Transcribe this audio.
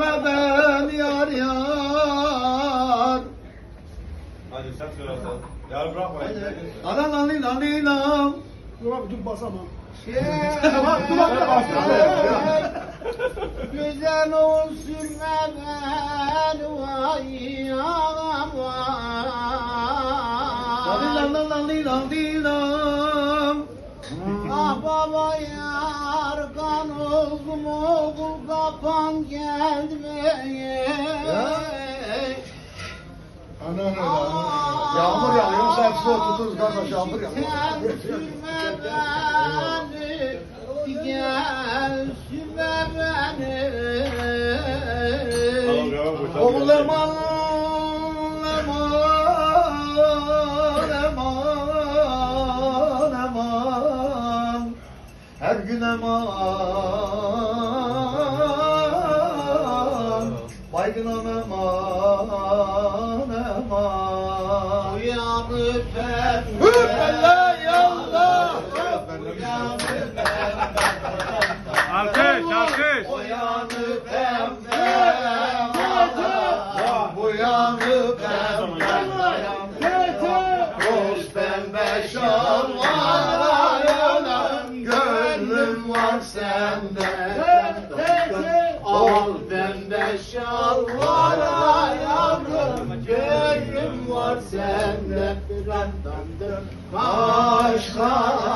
beni yar yar. Hadi sen söyle sen. Ya bırakma. Anan anin aninam. Dur abi dur basama. Bak, dur bak. Güzel ol sürme ben vay ağam Anin vay anan anin aninam. Ah baba yar kan oğlum oğul kapan gelmeye Yağmur yağıyor, saksıda oturturuz kardeş, yağmur yağıyor. Sen sürme beni gel sürme beni. Tamam ya Her gün eman. Baygınam eman, eman. Uyanıp ben Hüppele yallah. Alkış alkış. Uyanıp pembe, uyanıp pembe, Roz pembe şalvar yanım, gönlüm var sende. Al pembe şal var yavrum Gönlüm var sende Kaş kara göz.